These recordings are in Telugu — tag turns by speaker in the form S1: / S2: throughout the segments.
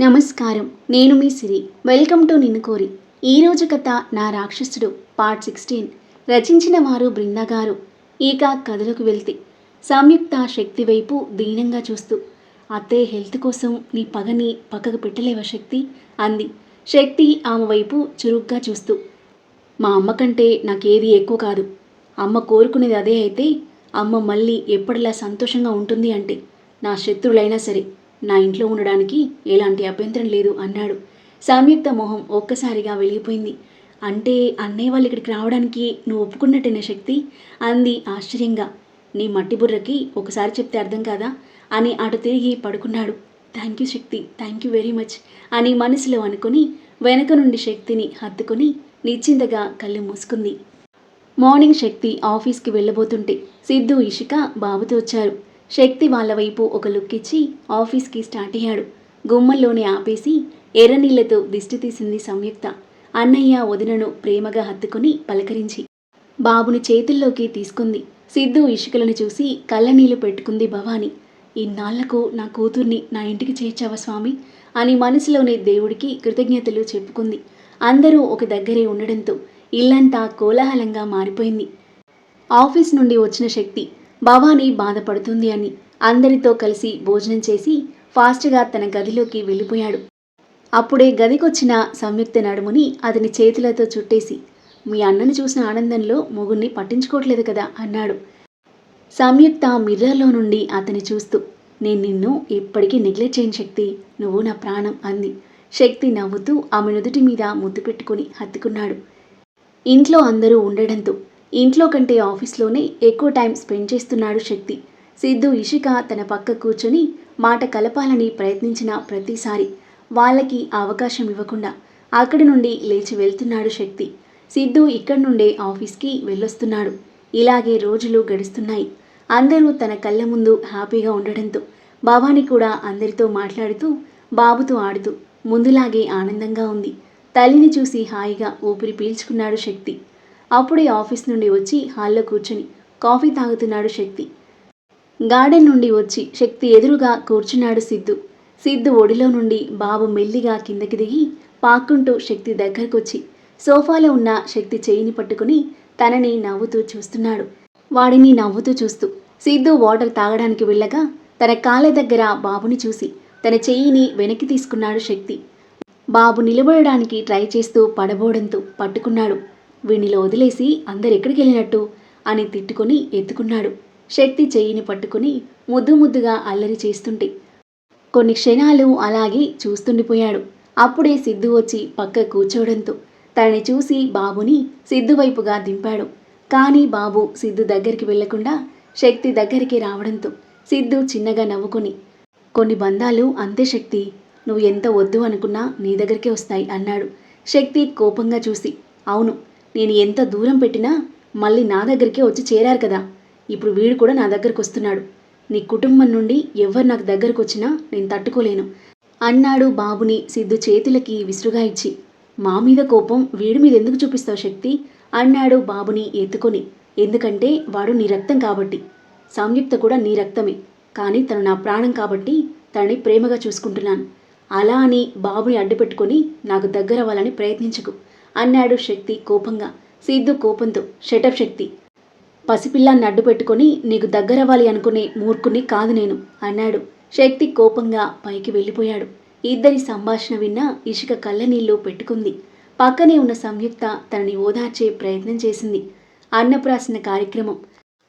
S1: నమస్కారం. నేను మీ సిరి. వెల్కమ్ టు నిన్ను కోరి. ఈరోజు కథ నా రాక్షసుడు పార్ట్ సిక్స్టీన్. రచించిన వారు బృందా గారు. ఇక కథలకు వెళ్తే సంయుక్త శక్తి వైపు దీనంగా చూస్తూ అత్తే హెల్త్ కోసం నీ పగని పక్కకు పెట్టలేవా శక్తి? అంది. శక్తి ఆమె వైపు చురుగ్గా చూస్తూ మా అమ్మ కంటే నాకేది ఎక్కువ కాదు. అమ్మ కోరుకునేది అదే అయితే అమ్మ మళ్ళీ ఎప్పటిలా సంతోషంగా ఉంటుంది అంటే నా శత్రులైనా సరే. నా ఇంట్లో ఉండడానికి ఎలాంటి అభ్యంతరం లేదు అన్నాడు. సంయుక్త మొహం ఒక్కసారిగా వెలిగిపోయింది. అంటే అన్నయ్య వాళ్ళు ఇక్కడికి రావడానికి నువ్వు ఒప్పుకున్నట్టేనా శక్తి? అంది ఆశ్చర్యంగా. నీ మట్టి బుర్రకి ఒకసారి చెప్తే అర్థం కాదా? అని అటు తిరిగి పడుకున్నాడు. Thank you Shakti thank you very much అని మనసులో అనుకుని వెనక నుండి శక్తిని హత్తుకుని నిశ్చింతగా కళ్ళు మూసుకుంది. మార్నింగ్ శక్తి ఆఫీస్కి వెళ్ళబోతుంటే సిద్ధు ఇషిక బాబుతో వచ్చారు. శక్తి వాళ్ళ వైపు ఒక లుక్ ఇచ్చి ఆఫీస్కి స్టార్ట్ అయ్యాడు. గుమ్మల్లోనే ఆపేసి ఎర్రనీళ్ళతో దిష్టి తీసింది సంయుక్త. అన్నయ్య వదినను ప్రేమగా హత్తుకుని పలకరించి బాబుని చేతుల్లోకి తీసుకుంది. సిద్ధు ఇషికలను చూసి కళ్ళనీళ్ళు పెట్టుకుంది భవాని. ఇన్నాళ్ళకు నా కూతుర్ని నా ఇంటికి చేర్చావా స్వామి? అని మనసులోనే దేవుడికి కృతజ్ఞతలు చెప్పుకుంది. అందరూ ఒక దగ్గరే ఉండడంతో ఇల్లంతా కోలాహలంగా మారిపోయింది. ఆఫీస్ నుండి వచ్చిన శక్తి భవానీ బాధపడుతుంది అని అందరితో కలిసి భోజనం చేసి ఫాస్ట్గా తన గదిలోకి వెళ్ళిపోయాడు. అప్పుడే గదికొచ్చిన సంయుక్త నడుముని అతని చేతులతో చుట్టేసి మీ అన్నను చూసిన ఆనందంలో మొగుణ్ణి పట్టించుకోవట్లేదు కదా అన్నాడు. సంయుక్త మిర్రర్లో నుండి అతని చూస్తూ నేను నిన్ను ఎప్పటికీ నెగ్లెక్ట్ చేయని శక్తి నువ్వు నా ప్రాణం అంది. శక్తి నవ్వుతూ ఆమె నుదుటి మీద ముద్దు పెట్టుకుని హత్తుకున్నాడు. ఇంట్లో అందరూ ఉండడంతో ఇంట్లో కంటే ఆఫీస్లోనే ఎక్కువ టైం స్పెండ్ చేస్తున్నాడు శక్తి. సిద్ధు ఇషిక తన పక్క కూర్చొని మాట కలపాలని ప్రయత్నించిన ప్రతిసారి వాళ్ళకి అవకాశం ఇవ్వకుండా అక్కడి నుండి లేచి వెళ్తున్నాడు శక్తి. సిద్ధు ఇక్కడి నుండే ఆఫీస్కి వెళ్ళొస్తున్నాడు. ఇలాగే రోజులు గడుస్తున్నాయి. అందరూ తన కళ్ళ ముందు హ్యాపీగా ఉండడంతో భవానీ కూడా అందరితో మాట్లాడుతూ బాబుతో ఆడుతూ ముందులాగే ఆనందంగా ఉంది. తల్లిని చూసి హాయిగా ఊపిరి పీల్చుకున్నాడు శక్తి. అప్పుడే ఆఫీస్ నుండి వచ్చి హాల్లో కూర్చుని కాఫీ తాగుతున్నాడు శక్తి. గార్డెన్ నుండి వచ్చి శక్తి ఎదురుగా కూర్చున్నాడు సిద్ధు. సిద్ధు ఒడిలో నుండి బాబు మెల్లిగా కిందకి దిగి పాక్కుంటూ శక్తి దగ్గరకొచ్చి సోఫాలో ఉన్న శక్తి చేయిని పట్టుకుని తనని నవ్వుతూ చూస్తున్నాడు. వాడిని నవ్వుతూ చూస్తూ సిద్ధు వాటర్ తాగడానికి వెళ్ళగా తన కాళ్ళ దగ్గర బాబుని చూసి తన చెయ్యిని వెనక్కి తీసుకున్నాడు శక్తి. బాబు నిలబడడానికి ట్రై చేస్తూ పడబోడంతో పట్టుకున్నాడు. వీణిలో వదిలేసి అందరెక్కడికి వెళ్ళినట్టు అని తిట్టుకొని ఎత్తుకున్నాడు. శక్తి చెయ్యిని పట్టుకుని ముద్దు ముద్దుగా అల్లరి చేస్తుంటే కొన్ని క్షణాలు అలాగే చూస్తుండిపోయాడు. అప్పుడే సిద్ధు వచ్చి పక్క కూర్చోవడంతో తనని చూసి బాబుని సిద్ధు వైపుగా దింపాడు. కానీ బాబు సిద్ధు దగ్గరికి వెళ్ళకుండా శక్తి దగ్గరికి రావడంతో సిద్ధు చిన్నగా నవ్వుకొని కొన్ని బంధాలు అంతే శక్తి. నువ్వు ఎంత వద్దు అనుకున్నా నీ దగ్గరికే వస్తాయి అన్నాడు. శక్తి కోపంగా చూసి అవును నేను ఎంత దూరం పెట్టినా మళ్ళీ నా దగ్గరికే వచ్చి చేరారు కదా. ఇప్పుడు వీడు కూడా నా దగ్గరకు వస్తున్నాడు. నీ కుటుంబం నుండి ఎవరు నాకు దగ్గరకు వచ్చినా నేను తట్టుకోలేను. అన్నాడు బాబుని సిద్ధు చేతులకి విసురుగా ఇచ్చి. మా మీద కోపం వీడి మీద ఎందుకు చూపిస్తావు శక్తి? అన్నాడు బాబుని ఎత్తుకొని. ఎందుకంటే వాడు నీ రక్తం కాబట్టి. సంయుక్త కూడా నీ రక్తమే. కానీ తను నా ప్రాణం కాబట్టి తనని ప్రేమగా చూసుకుంటున్నాను. అలా అని బాబుని అడ్డుపెట్టుకొని నాకు దగ్గర అవ్వాలని ప్రయత్నించకు. అన్నాడు శక్తి కోపంగా. సిద్ధు కోపంతో షటప్ శక్తి పసిపిల్లాన్ని అడ్డు పెట్టుకొని నీకు దగ్గరవ్వాలి అనుకునే మూర్ఖుని కాదు నేను అన్నాడు. శక్తి కోపంగా పైకి వెళ్ళిపోయాడు. ఇద్దరి సంభాషణ విన్న ఇషిక కళ్ళనీళ్ళు పెట్టుకుంది. పక్కనే ఉన్న సంయుక్త తనని ఓదార్చే ప్రయత్నం చేసింది. అన్నప్రాసన కార్యక్రమం.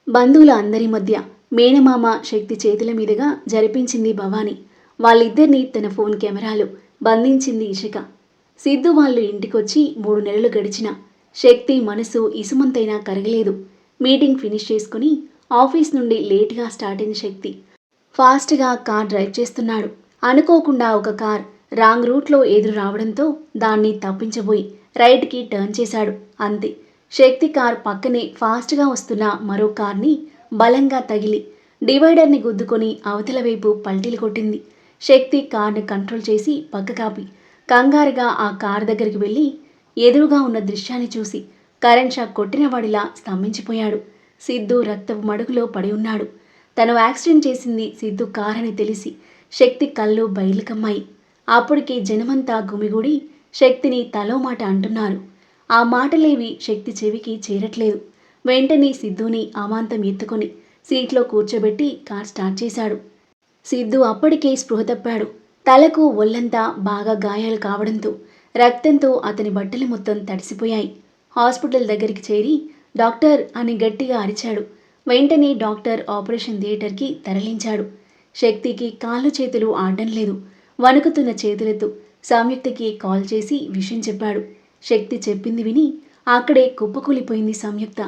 S1: బంధువుల అందరి మధ్య మేనమామ శక్తి చేతుల మీదుగా జరిపించింది భవాని. వాళ్ళిద్దరినీ తన ఫోన్ కెమెరాలో బంధించింది ఇషిక. సిద్ధు వాళ్ళు ఇంటికొచ్చి మూడు నెలలు గడిచిన శక్తి మనసు ఇసుమంతైనా కరగలేదు. మీటింగ్ ఫినిష్ చేసుకుని ఆఫీస్ నుండి లేట్గా స్టార్ట్ అయిన శక్తి ఫాస్ట్గా కార్ డ్రైవ్ చేస్తున్నాడు. అనుకోకుండా ఒక కార్ రాంగ్ రూట్లో ఎదురు రావడంతో దాన్ని తప్పించబోయి రైట్కి టర్న్ చేశాడు. అంతే. శక్తి కార్ పక్కనే ఫాస్ట్గా వస్తున్న మరో కార్ని బలంగా తగిలి డివైడర్ని గుద్దుకొని అవతల వైపు పల్టీలు కొట్టింది. శక్తి కార్ని కంట్రోల్ చేసి పక్క కాపి కంగారుగా ఆ కారు దగ్గరికి వెళ్ళి ఎదురుగా ఉన్న దృశ్యాన్ని చూసి కరెంట్ షాక్ కొట్టినవాడిలా స్తంభించిపోయాడు. సిద్ధు రక్తపు మడుగులో పడి ఉన్నాడు. తను యాక్సిడెంట్ చేసింది సిద్ధు కారని తెలిసి శక్తి కళ్ళు బయలుకమ్మాయి అప్పటికి జనమంతా గుమిగూడి శక్తిని తలో మాట అంటున్నారు. ఆ మాటలేవి శక్తి చెవికి చేరట్లేదు. వెంటనే సిద్ధుని అమాంతం ఎత్తుకొని సీట్లో కూర్చోబెట్టి కార్ స్టార్ట్ చేశాడు. సిద్ధు అప్పటికే స్పృహ తప్పాడు. తలకు ఒళ్ళంతా బాగా గాయాలు కావడంతో రక్తంతో అతని బట్టలు మొత్తం తడిసిపోయాయి. హాస్పిటల్ దగ్గరికి చేరి డాక్టర్ అని గట్టిగా అరిచాడు. వెంటనే డాక్టర్ ఆపరేషన్ థియేటర్కి తరలించాడు. శక్తికి కాళ్ళు చేతులు ఆడడం లేదు. వణుకుతున్న చేతులతో సంయుక్తకి కాల్ చేసి విషయం చెప్పాడు. శక్తి చెప్పింది విని అక్కడే కుప్పకూలిపోయింది సంయుక్త.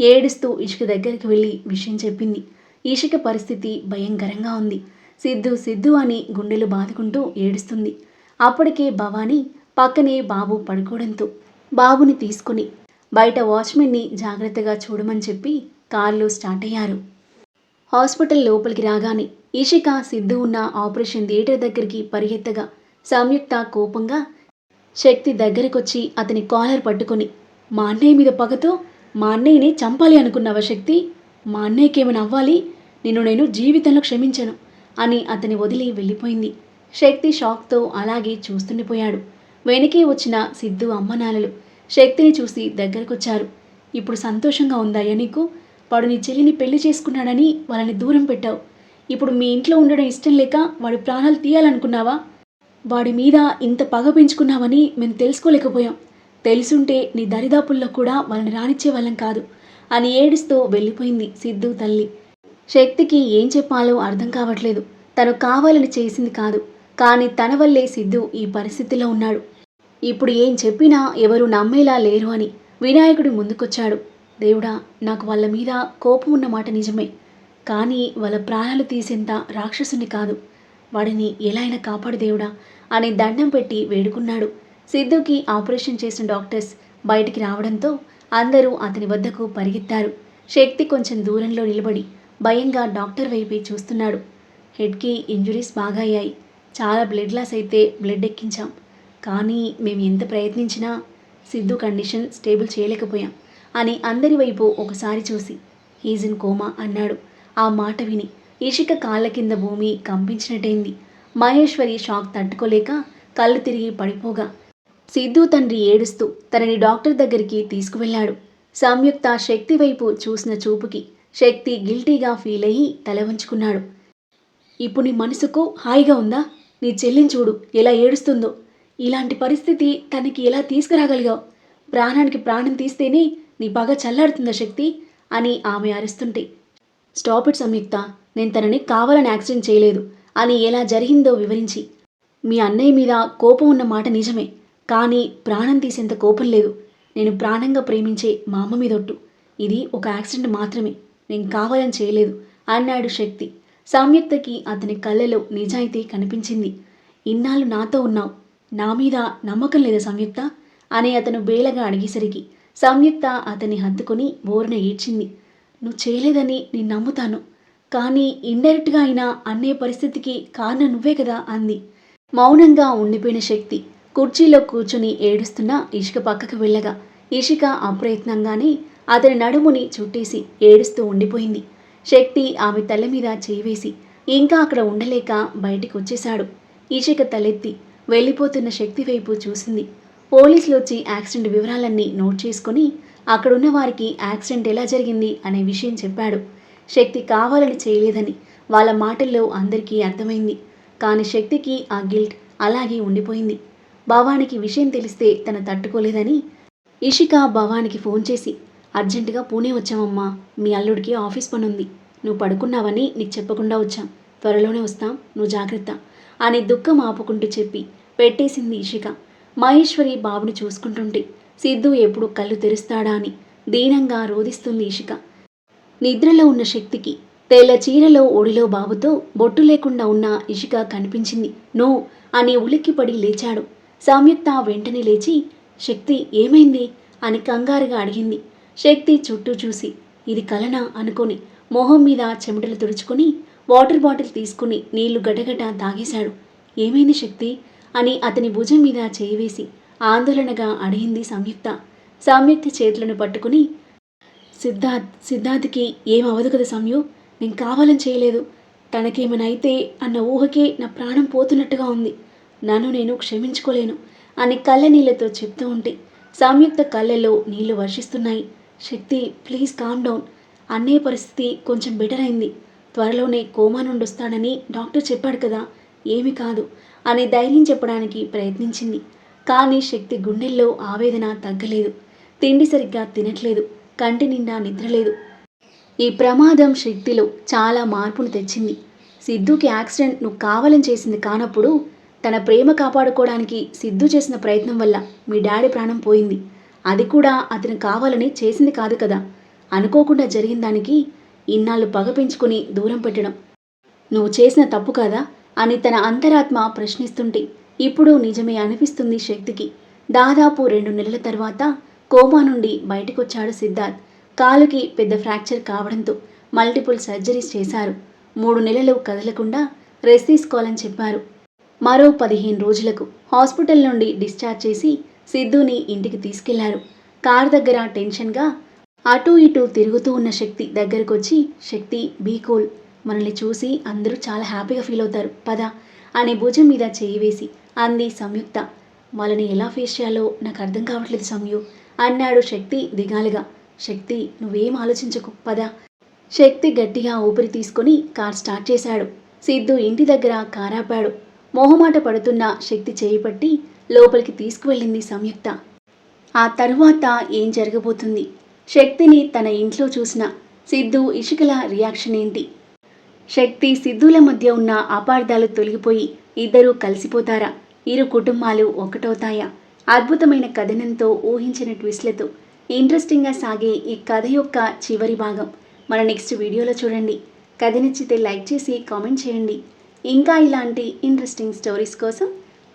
S1: ఏడుస్తూ ఇషిక దగ్గరికి వెళ్ళి విషయం చెప్పింది. ఇషిక పరిస్థితి భయంకరంగా ఉంది. సిద్ధు సిద్ధు అని గుండెలు బాదుకుంటూ ఏడుస్తుంది. అప్పటికే భవానీ పక్కనే బాబు పడుకోవడంతో బాబుని తీసుకుని బయట వాచ్మెన్ని జాగ్రత్తగా చూడమని చెప్పి కార్లు స్టార్ట్ అయ్యారు. హాస్పిటల్ లోపలికి రాగానే ఇషిక సిద్ధు ఉన్న ఆపరేషన్ థియేటర్ దగ్గరికి పరిగెత్తగా సంయుక్త కోపంగా శక్తి దగ్గరకొచ్చి అతని కాలర్ పట్టుకొని మా అన్నయ్య మీద పగతో మా అన్నయ్యని చంపాలి అనుకున్నావా శక్తి? మా అన్నయ్యకి ఏమైనా అవ్వాలి? నిన్ను నేను జీవితంలో క్షమించను. అని అతని వదిలి వెళ్ళిపోయింది. శక్తి షాక్తో అలాగే చూస్తుండిపోయాడు వెనకే వచ్చిన సిద్ధు అమ్మనాలలు శక్తిని చూసి దగ్గరకొచ్చారు. ఇప్పుడు సంతోషంగా ఉందాయా నీకు? వాడు నీ చెల్లిని పెళ్ళి చేసుకున్నాడని వాళ్ళని దూరం పెట్టావు. ఇప్పుడు మీ ఇంట్లో ఉండడం ఇష్టం లేక వాడి ప్రాణాలు తీయాలనుకున్నావా? వాడి మీద ఇంత పగ పెంచుకున్నావని మేము తెలుసుకోలేకపోయాం. తెలుసుంటే నీ దరిదాపుల్లో కూడా వాళ్ళని రానిచ్చే వాళ్ళం కాదు అని ఏడుస్తూ వెళ్ళిపోయింది సిద్ధు తల్లి. శక్తికి ఏం చెప్పాలో అర్థం కావట్లేదు. తను కావాలని చేసింది కాదు. కానీ తన వల్లే సిద్ధు ఈ పరిస్థితిలో ఉన్నాడు. ఇప్పుడు ఏం చెప్పినా ఎవరు నమ్మేలా లేరు అని వినాయకుడు ముందుకొచ్చాడు. దేవుడా నాకు వాళ్ళ మీద కోపం ఉన్న మాట నిజమే. కానీ వాళ్ళ ప్రాణాలు తీసేంత రాక్షసుని కాదు. వాడిని ఎలా అయినా కాపాడు దేవుడా అని దండం పెట్టి వేడుకున్నాడు. సిద్ధుకి ఆపరేషన్ చేసిన డాక్టర్స్ బయటికి రావడంతో అందరూ అతని వద్దకు పరిగెత్తారు. శక్తి కొంచెం దూరంలో నిలబడి భయంగా డాక్టర్ వైపే చూస్తున్నాడు. హెడ్కి ఇంజురీస్ బాగా అయ్యాయి చాలా బ్లడ్ లాస్ అయితే బ్లడ్ ఎక్కించాం. కానీ మేము ఎంత ప్రయత్నించినా సిద్ధు కండిషన్ స్టేబుల్ చేయలేకపోయాం అని అందరి వైపు ఒకసారి చూసి హీజ్ ఇన్ కోమా అన్నాడు. ఆ మాట విని ఇషిక కాళ్ళ కింద భూమి కంపించినట్టయింది. మహేశ్వరి షాక్ తట్టుకోలేక కళ్ళు తిరిగి పడిపోగా సిద్ధు తండ్రి ఏడుస్తూ తనని డాక్టర్ దగ్గరికి తీసుకువెళ్ళాడు. సంయుక్త శక్తి వైపు చూసిన చూపుకి శక్తి గిల్టీగా ఫీల్ అయ్యి తల వంచుకున్నాడు. ఇప్పుడు నీ మనసుకు హాయిగా ఉందా? నీ చెల్లిని చూడు ఎలా ఏడుస్తుందో. ఇలాంటి పరిస్థితి తనకి ఎలా తీసుకురాగలిగావు? ప్రాణానికి ప్రాణం తీస్తేనే నీ బాగా చల్లారుతుందా శక్తి? అని ఆమె అరుస్తుంటే. Stop it Samyukta. నేను తనని కావాలని యాక్సిడెంట్ చేయలేదు. అని ఎలా జరిగిందో వివరించి. మీ అన్నయ్య మీద కోపం ఉన్న మాట నిజమే. కానీ ప్రాణం తీసేంత కోపం లేదు. నేను ప్రాణంగా ప్రేమించే మా అమ్మ మీదొట్టు ఇది ఒక యాక్సిడెంట్ మాత్రమే. నేను కావాలని చేయలేదు అన్నాడు శక్తి. సంయుక్తకి అతని కళ్ళలో నిజాయితీ కనిపించింది. ఇన్నాళ్ళు నాతో ఉన్నావు. నా మీద నమ్మకం లేదా సంయుక్త? అని అతను బేలగా అడిగేసరికి సంయుక్త అతన్ని హత్తుకుని బోరున ఏడ్చింది. నువ్వు చేయలేదని నేను నమ్ముతాను. కానీ ఇండైరెక్ట్గా అయినా అన్నే పరిస్థితికి కారణం నువ్వే కదా అంది. మౌనంగా ఉండిపోయిన శక్తి కుర్చీలో కూర్చుని ఏడుస్తున్న ఇషిక పక్కకు వెళ్ళగా. ఇషిక అప్రయత్నంగానే అతని నడుముని చుట్టేసి ఏడుస్తూ ఉండిపోయింది. శక్తి ఆమె తల మీద చేవేసి ఇంకా అక్కడ ఉండలేక బయటికి వచ్చేశాడు ఇషిక తలెత్తి వెళ్ళిపోతున్న శక్తి వైపు చూసింది. పోలీసులు వచ్చి యాక్సిడెంట్ వివరాలన్నీ నోట్ చేసుకుని అక్కడున్న వారికి యాక్సిడెంట్ ఎలా జరిగింది అనే విషయం చెప్పాడు. శక్తి కావాలని చేయలేదని వాళ్ళ మాటల్లో అందరికీ అర్థమైంది. కానీ శక్తికి ఆ గిల్ట్ అలాగే ఉండిపోయింది. భవానికి విషయం తెలిస్తే తను తట్టుకోలేదని ఇషిక భవానికి ఫోన్ చేసి అర్జెంటుగా పూణే వచ్చామమ్మా. మీ అల్లుడికి ఆఫీస్ పని ఉంది నువ్వు పడుకున్నావని నీకు చెప్పకుండా వచ్చాం. త్వరలోనే వస్తాం. నువ్వు జాగ్రత్త. అని దుఃఖం ఆపుకుంటూ చెప్పి పెట్టేసింది ఇషిక. మహేశ్వరి బాబుని చూసుకుంటుంటే సిద్ధు ఎప్పుడు కళ్ళు తెరుస్తాడా అని దీనంగా రోధిస్తుంది ఇషిక. నిద్రలో ఉన్న శక్తికి తెల్ల చీరలో ఒడిలో బాబుతో బొట్టు లేకుండా ఉన్న ఇషిక కనిపించింది. నో అని ఉలిక్కిపడి లేచాడు. సంయుక్త వెంటనే లేచి శక్తి ఏమైంది? అని కంగారుగా అడిగింది. శక్తి చుట్టూ చూసి. ఇది కలనా అనుకొని మొహం మీద చెమటలు తుడుచుకుని వాటర్ బాటిల్ తీసుకుని నీళ్ళు గటగట తాగేశాడు. ఏమైంది శక్తి? అని అతని భుజం మీద చేయివేసి ఆందోళనగా అడిగింది సంయుక్త. సంయుక్త చేతులను పట్టుకుని సిద్ధార్థ్ సిద్ధార్థ్కి ఏమవదు కదా సంయు? నేను కావాలని చేయలేదు. తనకేమైనా అయితే అన్న ఊహకే నా ప్రాణం పోతున్నట్టుగా ఉంది. నన్ను నేను క్షమించుకోలేను అని కళ్ళ నీళ్ళతో చెప్తూ ఉంటే సంయుక్త కళ్ళల్లో నీళ్ళు వర్షిస్తున్నాయి. శక్తి ప్లీజ్ కామ్ డౌన్ అన్నయ్య పరిస్థితి కొంచెం బెటర్ అయింది. త్వరలోనే కోమా నుండి వస్తాడని డాక్టర్ చెప్పాడు కదా ఏమి కాదు అని ధైర్యం చెప్పడానికి ప్రయత్నించింది. కానీ శక్తి గుండెల్లో ఆవేదన తగ్గలేదు. తిండి సరిగ్గా తినట్లేదు. కంటి నిండా నిద్రలేదు. ఈ ప్రమాదం శక్తిలో చాలా మార్పును తెచ్చింది. సిద్ధుకి యాక్సిడెంట్ నువ్వు కావాలని చేసింది కానప్పుడు తన ప్రేమ కాపాడుకోవడానికి సిద్ధు చేసిన ప్రయత్నం వల్ల మీ డాడీ ప్రాణం పోయింది. అది కూడా అతను కావాలని చేసింది కాదు కదా. అనుకోకుండా జరిగిన దానికి ఇన్నాళ్ళు పగ పెంచుకుని దూరం పెట్టడం. నువ్వు చేసిన తప్పు కదా? అని తన అంతరాత్మ ప్రశ్నిస్తుంటే ఇప్పుడు నిజమే అనిపిస్తుంది శక్తికి. దాదాపు రెండు నెలల తర్వాత కోమా నుండి బయటకొచ్చాడు సిద్ధార్థ్. కాలుకి పెద్ద ఫ్రాక్చర్ కావడంతో మల్టిపుల్ సర్జరీస్ చేశారు. మూడు నెలలు కదలకుండా రెస్ట్ తీసుకోవాలని చెప్పారు. మరో పదిహేను రోజులకు హాస్పిటల్ నుండి డిశ్చార్జ్ చేసి సిద్ధుని ఇంటికి తీసుకెళ్ళారు. కార్ దగ్గర టెన్షన్గా అటూ ఇటూ తిరుగుతూ ఉన్న శక్తి దగ్గరకు వచ్చి శక్తి బీకూల్ మనల్ని చూసి అందరూ చాలా హ్యాపీగా ఫీల్ అవుతారు. పద అనే భుజం మీద చేయి వేసి అంది సంయుక్త. వాళ్ళని ఎలా ఫేస్ చేయాలో నాకు అర్థం కావట్లేదు సంయు అన్నాడు శక్తి దిగాలుగా. శక్తి నువ్వేం ఆలోచించకు. పద శక్తి గట్టిగా ఊపిరి తీసుకొని కార్ స్టార్ట్ చేశాడు. సిద్ధు ఇంటి దగ్గర కారాపాడు. మొహమాట పడుతున్న శక్తి చేయి పట్టి లోపలికి తీసుకువెళ్ళింది సంయుక్త. ఆ తరువాత ఏం జరగబోతుంది? శక్తిని తన ఇంట్లో చూసిన సిద్ధు ఇషికల రియాక్షన్ ఏంటి? శక్తి సిద్ధుల మధ్య ఉన్న అపార్థాలు తొలగిపోయి ఇద్దరూ కలిసిపోతారా? ఇరు కుటుంబాలు ఒకటవుతాయా? అద్భుతమైన కథనంతో ఊహించిన ట్విస్ట్లతో ఇంట్రెస్టింగ్గా సాగే ఈ కథ యొక్క చివరి భాగం. మన నెక్స్ట్ వీడియోలో చూడండి. కథ నచ్చితే లైక్ చేసి కామెంట్ చేయండి. ఇంకా ఇలాంటి ఇంట్రెస్టింగ్ స్టోరీస్ కోసం